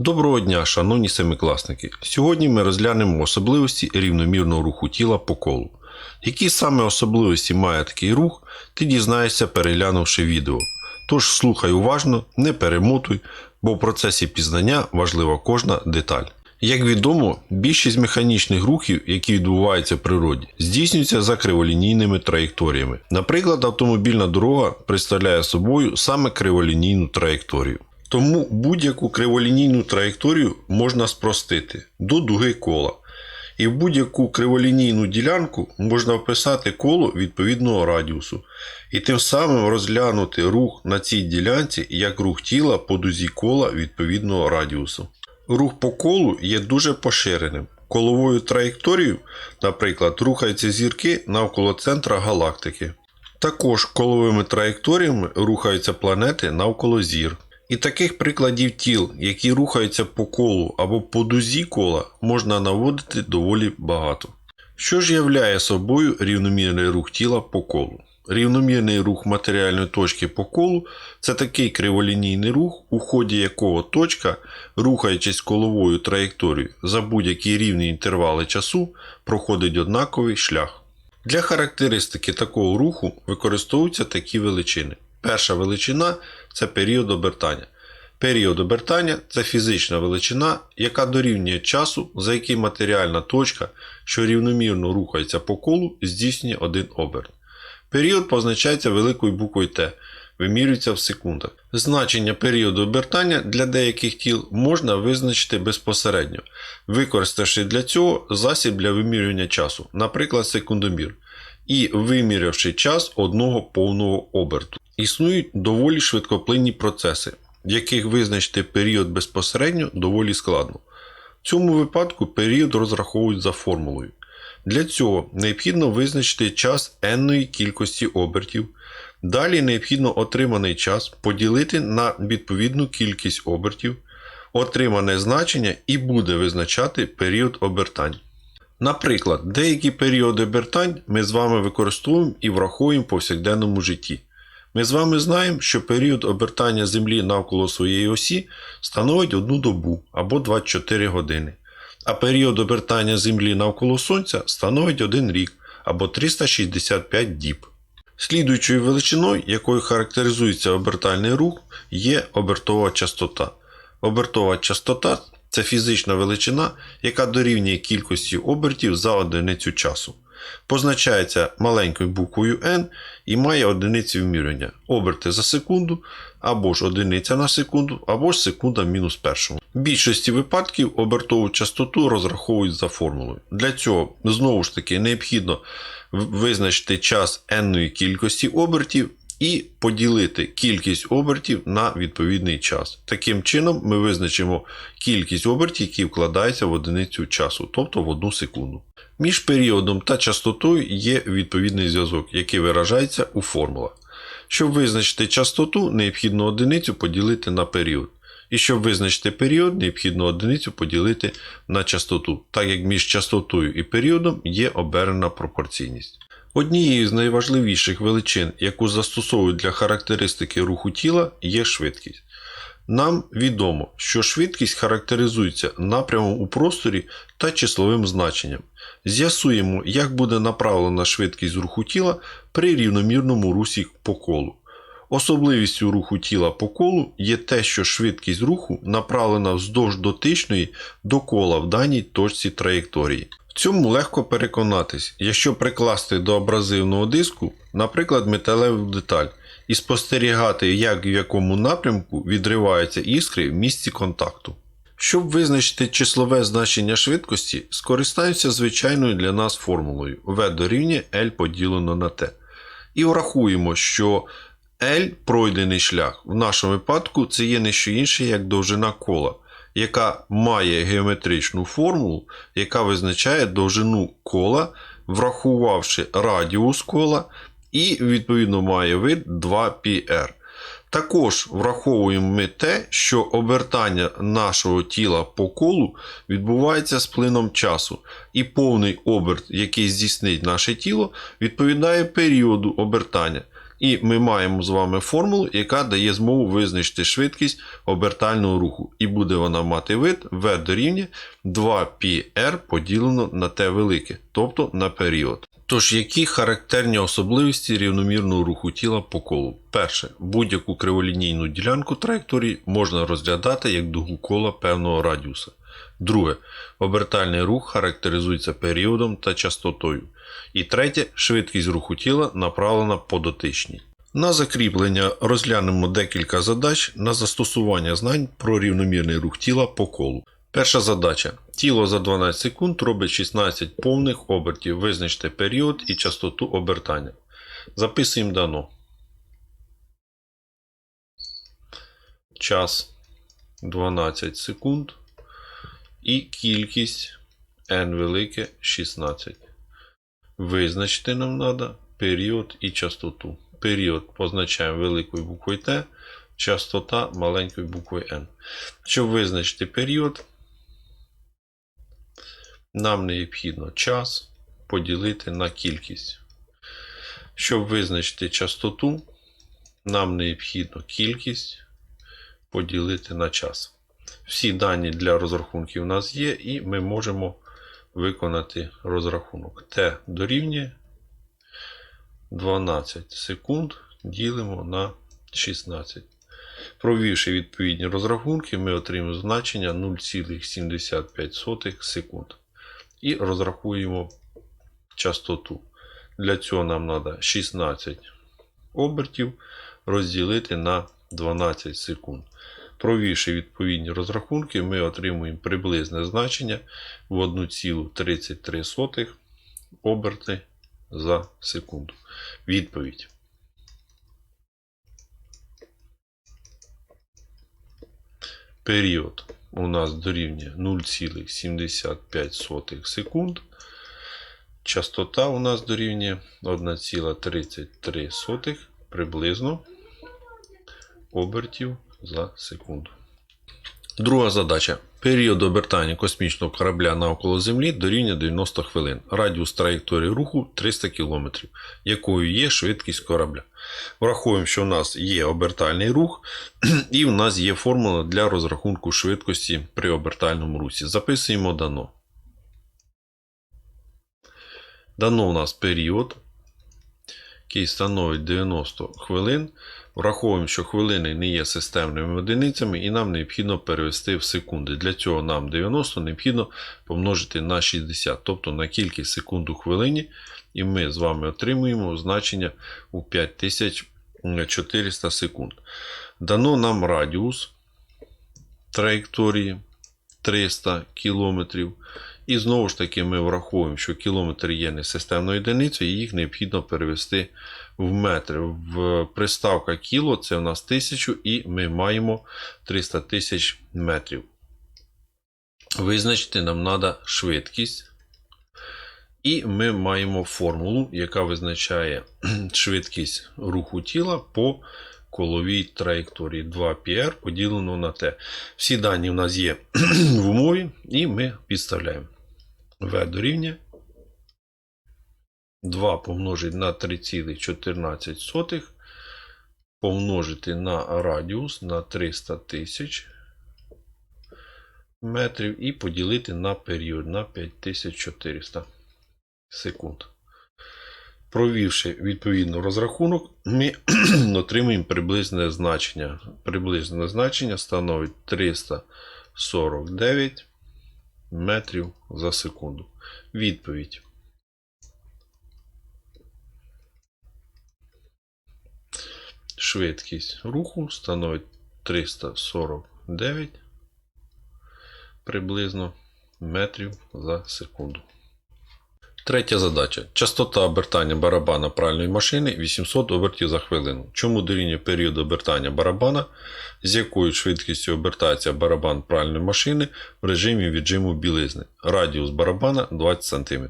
Доброго дня, шановні семикласники! Сьогодні ми розглянемо особливості рівномірного руху тіла по колу. Які саме особливості має такий рух, ти дізнаєшся, переглянувши відео. Тож слухай уважно, не перемотуй, бо в процесі пізнання важлива кожна деталь. Як відомо, більшість механічних рухів, які відбуваються в природі, здійснюються за криволінійними траєкторіями. Наприклад, автомобільна дорога представляє собою саме криволінійну траєкторію. Тому будь-яку криволінійну траєкторію можна спростити до дуги кола. І в будь-яку криволінійну ділянку можна вписати коло відповідного радіусу, і тим самим розглянути рух на цій ділянці як рух тіла по дузі кола відповідного радіусу. Рух по колу є дуже поширеним. Коловою траєкторією, наприклад, рухаються зірки навколо центра галактики. Також коловими траєкторіями рухаються планети навколо зір. І таких прикладів тіл, які рухаються по колу або по дузі кола, можна наводити доволі багато. Що ж являє собою рівномірний рух тіла по колу? Рівномірний рух матеріальної точки по колу це такий криволінійний рух, у ході якого точка, рухаючись коловою траєкторією за будь-які рівні інтервали часу, проходить однаковий шлях. Для характеристики такого руху використовуються такі величини. Перша величина це період обертання. Період обертання це фізична величина, яка дорівнює часу, за який матеріальна точка, що рівномірно рухається по колу, здійснює один оберт. Період позначається великою буквою Т, вимірюється в секундах. Значення періоду обертання для деяких тіл можна визначити безпосередньо, використавши для цього засіб для вимірювання часу, наприклад, секундомір, і вимірявши час одного повного оберту. Існують доволі швидкоплинні процеси, в яких визначити період безпосередньо доволі складно. В цьому випадку період розраховують за формулою. Для цього необхідно визначити час n кількості обертів. Далі необхідно отриманий час поділити на відповідну кількість обертів. Отримане значення і буде визначати період обертань. Наприклад, деякі періоди обертань ми з вами використовуємо і враховуємо в повсякденному житті. Ми з вами знаємо, що період обертання Землі навколо своєї осі становить одну добу або 24 години, а період обертання Землі навколо Сонця становить 1 рік або 365 діб. Слідуючою величиною, якою характеризується обертальний рух, є обертова частота. Обертова частота це фізична величина, яка дорівнює кількості обертів за одиницю часу. Позначається маленькою буквою n і має одиниці вимірювання оберти за секунду, або ж одиниця на секунду, або ж секунда мінус першому. В більшості випадків обертову частоту розраховують за формулою. Для цього знову ж таки необхідно визначити час n кількості обертів і поділити кількість обертів на відповідний час. Таким чином, ми визначимо кількість обертів, які вкладаються в одиницю часу, тобто в одну секунду. Між періодом та частотою є відповідний зв'язок, який виражається у формулах. Щоб визначити частоту, необхідно одиницю поділити на період. І щоб визначити період, необхідно одиницю поділити на частоту, так як між частотою і періодом є обернена пропорційність. Однією з найважливіших величин, яку застосовують для характеристики руху тіла, є швидкість. Нам відомо, що швидкість характеризується напрямом у просторі та числовим значенням. З'ясуємо, як буде направлена швидкість руху тіла при рівномірному русі по колу. Особливістю руху тіла по колу є те, що швидкість руху направлена вздовж дотичної до кола в даній точці траєкторії. В цьому легко переконатись, якщо прикласти до абразивного диску, наприклад, металеву деталь, і спостерігати, як в якому напрямку відриваються іскри в місці контакту. Щоб визначити числове значення швидкості, скористаємося звичайною для нас формулою V дорівнює L поділено на T. І врахуємо, що L пройдений шлях в нашому випадку це є не що інше, як довжина кола, яка має геометричну формулу, яка визначає довжину кола, врахувавши радіус кола, і, відповідно, має вид 2πr. Також враховуємо ми те, що обертання нашого тіла по колу відбувається з плином часу, і повний оберт, який здійснить наше тіло, відповідає періоду обертання. І ми маємо з вами формулу, яка дає змогу визначити швидкість обертального руху. І буде вона мати вид V дорівнює 2πr поділено на t велике, тобто на період. Тож, які характерні особливості рівномірного руху тіла по колу? Перше, будь-яку криволінійну ділянку траєкторії можна розглядати як дугу кола певного радіуса. Друге, обертальний рух характеризується періодом та частотою. І третє, швидкість руху тіла направлена по дотичній. На закріплення розглянемо декілька задач на застосування знань про рівномірний рух тіла по колу. Перша задача. Тіло за 12 секунд робить 16 повних обертів. Визначте період і частоту обертання. Записуємо дано. Час 12 секунд. І кількість n велике 16. Визначити нам треба період і частоту. Період позначаємо великою буквою Т, частота маленькою буквою N. Щоб визначити період, нам необхідно час поділити на кількість. Щоб визначити частоту, нам необхідно кількість поділити на час. Всі дані для розрахунків у нас є, і ми можемо виконати розрахунок. Т дорівнює 12 секунд ділимо на 16. Провівши відповідні розрахунки, ми отримаємо значення 0,75 секунд. І розрахуємо частоту. Для цього нам треба 16 обертів розділити на 12 секунд. Провівши відповідні розрахунки, ми отримуємо приблизне значення в 1,33 оберти за секунду. Відповідь. Період у нас дорівнює 0,75 секунд. Частота у нас дорівнює 1,33 приблизно обертів за секунду. Друга задача. Період обертання космічного корабля навколо Землі дорівнює 90 хвилин. Радіус траєкторії руху 300 км, якою є швидкість корабля. Враховуємо, що в нас є обертальний рух, і в нас є формула для розрахунку швидкості при обертальному русі. Записуємо дано. Дано у нас період, який становить 90 хвилин. Враховуємо, що хвилини не є системними одиницями, і нам необхідно перевести в секунди. Для цього нам 90 необхідно помножити на 60, тобто на кількість секунд у хвилині. І ми з вами отримуємо значення у 5400 секунд. Дано нам радіус траєкторії 300 км. І знову ж таки ми враховуємо, що кілометр є несистемною одиницею, і їх необхідно перевести в метри. В приставка кіло це у нас 1000 і ми маємо 300 тисяч метрів. Визначити нам треба швидкість. І ми маємо формулу, яка визначає швидкість руху тіла по коловій траєкторії 2πr поділено на t. Всі дані у нас є в умові, і ми підставляємо v дорівнює 2 помножити на 3,14 помножити на радіус на 300 тисяч метрів і поділити на період на 5400 секунд. Провівши відповідно розрахунок, ми отримуємо приблизне значення. Приблизне значення становить 349 метрів за секунду. Відповідь. Швидкість руху становить 349 приблизно метрів за секунду. Третя задача. Частота обертання барабана пральної машини 800 обертів за хвилину. Чому дорівнює період обертання барабана, з якою швидкістю обертається барабан пральної машини в режимі віджиму білизни. Радіус барабана 20 см.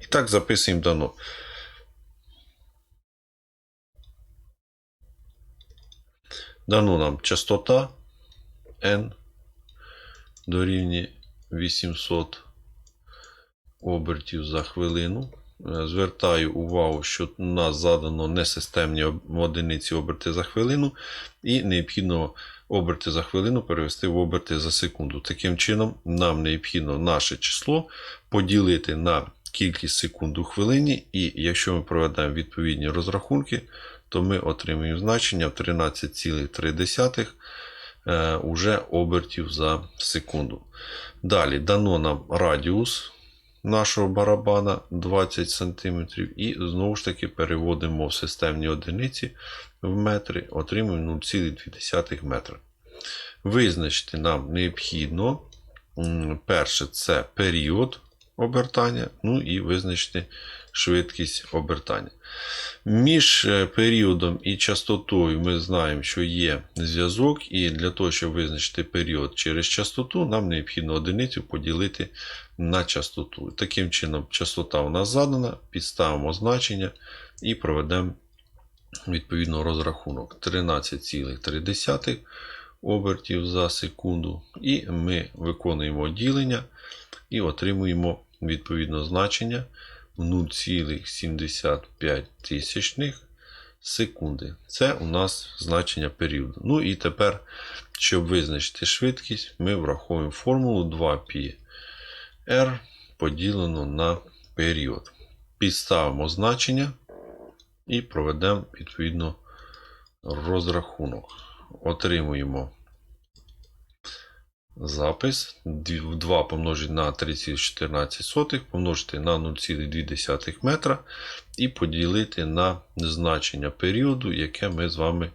І так записуємо дано. Дано нам частота N дорівнює 800 обертів за хвилину. звертаю увагу, що у нас задано несистемні одиниці оберти за хвилину, і необхідно оберти за хвилину перевести в оберти за секунду. Таким чином, нам необхідно наше число поділити на кількість секунд у хвилині, і якщо ми проведемо відповідні розрахунки, то ми отримаємо значення в 13,3 е, уже обертів за секунду. Далі дано нам радіус нашого барабана 20 см, і знову ж таки переводимо в системні одиниці в метри, отримуємо 0,2 метра. Визначити нам необхідно перше це період обертання, ну і визначити швидкість обертання. Між е, періодом і частотою ми знаємо, що є зв'язок, і для того, щоб визначити період через частоту, нам необхідно одиницю поділити на частоту. Таким чином, частота у нас задана, підставимо значення і проведемо відповідно розрахунок 13,3 обертів за секунду. І ми виконуємо ділення і отримуємо відповідно значення в 0,75 тисячних секунди. Це у нас значення періоду. Ну і тепер, щоб визначити швидкість, ми враховуємо формулу 2π r поділено на період. Підставимо значення і проведемо відповідно розрахунок. Отримуємо запис 2 помножити на 3,14 помножити на 0,2 метра і поділити на значення періоду, яке ми з вами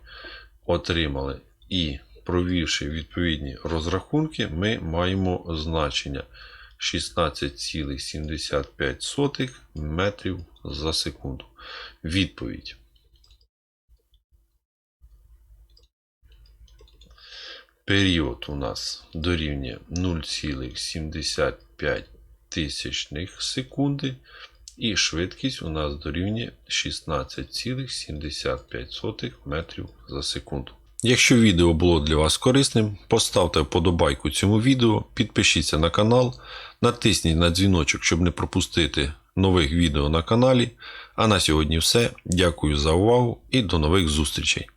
отримали. І провівши відповідні розрахунки, ми маємо значення 16,75 метрів за секунду. Відповідь. Період у нас дорівнює 0,75 тисячних секунди. І швидкість у нас дорівнює 16,75 метрів за секунду. Якщо відео було для вас корисним, поставте вподобайку цьому відео, підпишіться на канал, натисніть на дзвіночок, щоб не пропустити нових відео на каналі. А на сьогодні все. Дякую за увагу і до нових зустрічей!